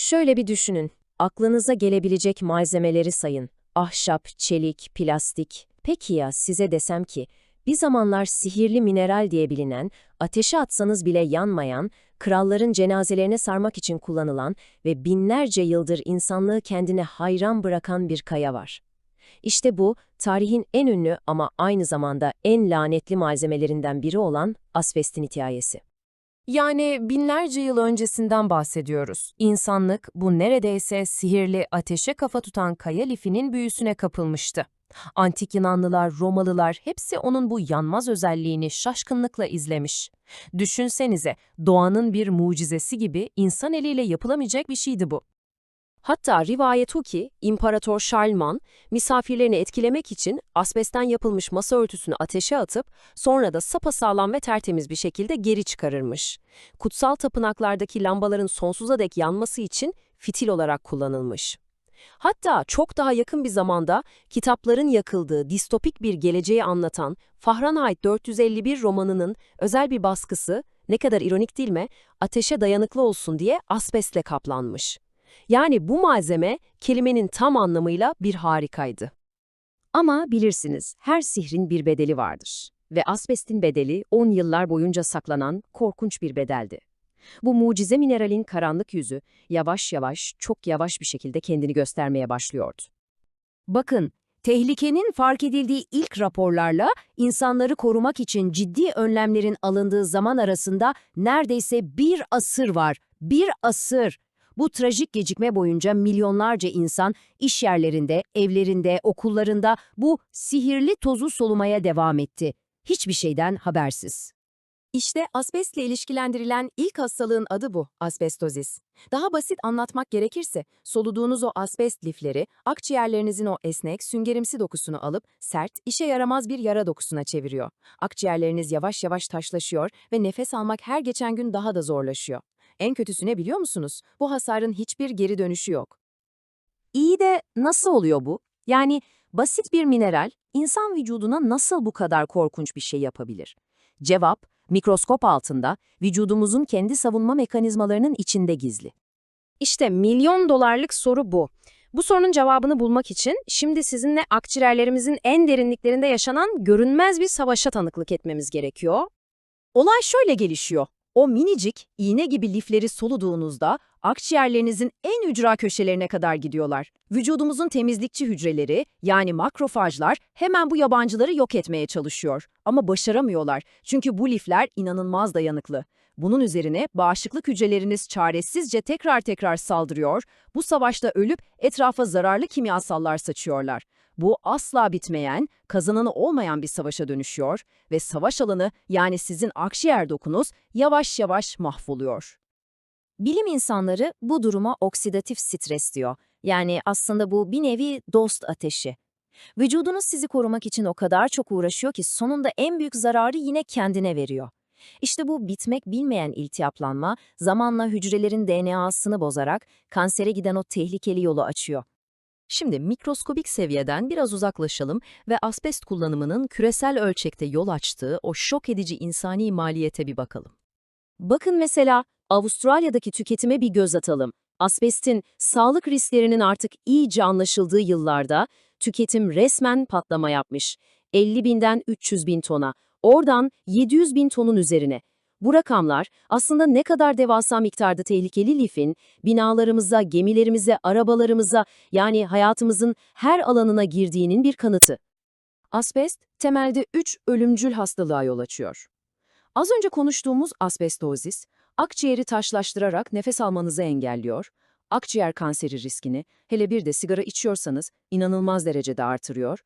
Şöyle bir düşünün. Aklınıza gelebilecek malzemeleri sayın. Ahşap, çelik, plastik. Peki ya size desem ki, bir zamanlar sihirli mineral diye bilinen, ateşe atsanız bile yanmayan, kralların cenazelerine sarmak için kullanılan ve binlerce yıldır insanlığı kendine hayran bırakan bir kaya var. İşte bu, tarihin en ünlü ama aynı zamanda en lanetli malzemelerinden biri olan asbestin hikayesi. Yani binlerce yıl öncesinden bahsediyoruz. İnsanlık bu neredeyse sihirli ateşe kafa tutan kaya lifinin büyüsüne kapılmıştı. Antik Yunanlılar, Romalılar hepsi onun bu yanmaz özelliğini şaşkınlıkla izlemiş. Düşünsenize, doğanın bir mucizesi gibi insan eliyle yapılamayacak bir şeydi bu. Hatta rivayet o ki, İmparator Şarlman, misafirlerini etkilemek için asbestten yapılmış masa örtüsünü ateşe atıp, sonra da sapasağlam ve tertemiz bir şekilde geri çıkarırmış. Kutsal tapınaklardaki lambaların sonsuza dek yanması için fitil olarak kullanılmış. Hatta çok daha yakın bir zamanda kitapların yakıldığı distopik bir geleceği anlatan Fahrenheit 451 romanının özel bir baskısı, ne kadar ironik değil mi, ateşe dayanıklı olsun diye asbestle kaplanmış. Yani bu malzeme kelimenin tam anlamıyla bir harikaydı. Ama bilirsiniz her sihrin bir bedeli vardır. Ve asbestin bedeli 10 yıllar boyunca saklanan korkunç bir bedeldi. Bu mucize mineralin karanlık yüzü yavaş yavaş, çok yavaş bir şekilde kendini göstermeye başlıyordu. Bakın, tehlikenin fark edildiği ilk raporlarla insanları korumak için ciddi önlemlerin alındığı zaman arasında neredeyse bir asır var. Bir asır! Bu trajik gecikme boyunca milyonlarca insan iş yerlerinde, evlerinde, okullarında bu sihirli tozu solumaya devam etti. Hiçbir şeyden habersiz. İşte asbestle ilişkilendirilen ilk hastalığın adı bu, asbestozis. Daha basit anlatmak gerekirse, soluduğunuz o asbest lifleri, akciğerlerinizin o esnek, süngerimsi dokusunu alıp sert, işe yaramaz bir yara dokusuna çeviriyor. Akciğerleriniz yavaş yavaş taşlaşıyor ve nefes almak her geçen gün daha da zorlaşıyor. En kötüsü ne biliyor musunuz? Bu hasarın hiçbir geri dönüşü yok. İyi de nasıl oluyor bu? Yani basit bir mineral insan vücuduna nasıl bu kadar korkunç bir şey yapabilir? Cevap, mikroskop altında vücudumuzun kendi savunma mekanizmalarının içinde gizli. İşte milyon dolarlık soru bu. Bu sorunun cevabını bulmak için şimdi sizinle akciğerlerimizin en derinliklerinde yaşanan görünmez bir savaşa tanıklık etmemiz gerekiyor. Olay şöyle gelişiyor. O minicik, iğne gibi lifleri soluduğunuzda akciğerlerinizin en ücra köşelerine kadar gidiyorlar. Vücudumuzun temizlikçi hücreleri yani makrofajlar hemen bu yabancıları yok etmeye çalışıyor. Ama başaramıyorlar çünkü bu lifler inanılmaz dayanıklı. Bunun üzerine bağışıklık hücreleriniz çaresizce tekrar tekrar saldırıyor, bu savaşta ölüp etrafa zararlı kimyasallar saçıyorlar. Bu asla bitmeyen, kazananı olmayan bir savaşa dönüşüyor ve savaş alanı yani sizin akciğer dokunuz yavaş yavaş mahvoluyor. Bilim insanları bu duruma oksidatif stres diyor. Yani aslında bu bir nevi dost ateşi. Vücudunuz sizi korumak için o kadar çok uğraşıyor ki sonunda en büyük zararı yine kendine veriyor. İşte bu bitmek bilmeyen iltihaplanma zamanla hücrelerin DNA'sını bozarak kansere giden o tehlikeli yolu açıyor. Şimdi mikroskobik seviyeden biraz uzaklaşalım ve asbest kullanımının küresel ölçekte yol açtığı o şok edici insani maliyete bir bakalım. Bakın mesela Avustralya'daki tüketime bir göz atalım. Asbestin sağlık risklerinin artık iyice anlaşıldığı yıllarda tüketim resmen patlama yapmış. 50 binden 300 bin tona, oradan 700 bin tonun üzerine. Bu rakamlar aslında ne kadar devasa miktarda tehlikeli lifin binalarımıza, gemilerimize, arabalarımıza yani hayatımızın her alanına girdiğinin bir kanıtı. Asbest, temelde 3 ölümcül hastalığa yol açıyor. Az önce konuştuğumuz asbestozis, akciğeri taşlaştırarak nefes almanızı engelliyor, akciğer kanseri riskini, hele bir de sigara içiyorsanız inanılmaz derecede artırıyor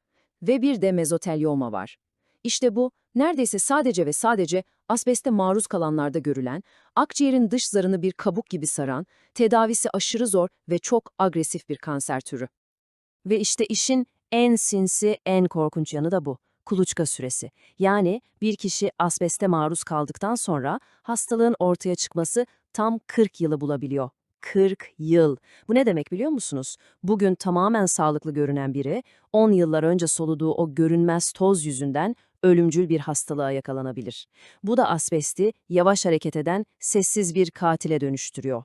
ve bir de mezotelyoma var. İşte bu, neredeyse sadece ve sadece asbeste maruz kalanlarda görülen, akciğerin dış zarını bir kabuk gibi saran, tedavisi aşırı zor ve çok agresif bir kanser türü. Ve işte işin en sinsi, en korkunç yanı da bu. Kuluçka süresi. Yani bir kişi asbeste maruz kaldıktan sonra hastalığın ortaya çıkması tam 40 yılı bulabiliyor. 40 yıl. Bu ne demek biliyor musunuz? Bugün tamamen sağlıklı görünen biri, 10 yıllar önce soluduğu o görünmez toz yüzünden ölümcül bir hastalığa yakalanabilir. Bu da asbesti yavaş hareket eden sessiz bir katile dönüştürüyor.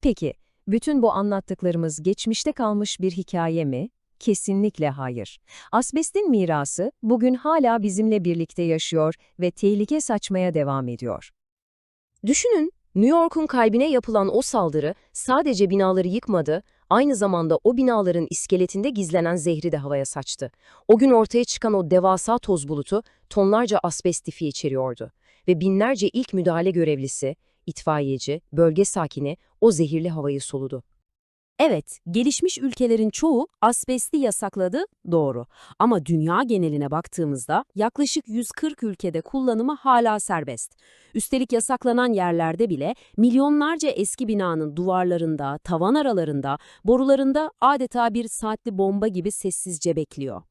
Peki, Bütün bu anlattıklarımız geçmişte kalmış bir hikaye mi? Kesinlikle hayır. Asbestin mirası bugün hala bizimle birlikte yaşıyor ve tehlike saçmaya devam ediyor. Düşünün, New York'un kalbine yapılan o saldırı sadece binaları yıkmadı, aynı zamanda o binaların iskeletinde gizlenen zehri de havaya saçtı. O gün ortaya çıkan o devasa toz bulutu tonlarca asbest tifi içeriyordu ve binlerce ilk müdahale görevlisi, itfaiyeci, bölge sakini o zehirli havayı soludu. Evet, gelişmiş ülkelerin çoğu asbesti yasakladı, doğru. Ama dünya geneline baktığımızda yaklaşık 140 ülkede kullanımı hala serbest. Üstelik yasaklanan yerlerde bile milyonlarca eski binanın duvarlarında, tavan aralarında, borularında adeta bir saatli bomba gibi sessizce bekliyor.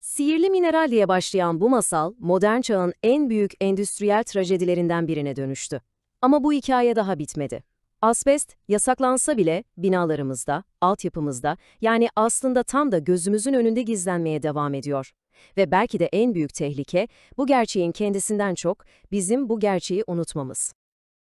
Sihirli mineral diye başlayan bu masal, modern çağın en büyük endüstriyel trajedilerinden birine dönüştü. Ama bu hikaye daha bitmedi. Asbest, yasaklansa bile binalarımızda, altyapımızda, yani aslında tam da gözümüzün önünde gizlenmeye devam ediyor. Ve belki de en büyük tehlike, bu gerçeğin kendisinden çok bizim bu gerçeği unutmamız.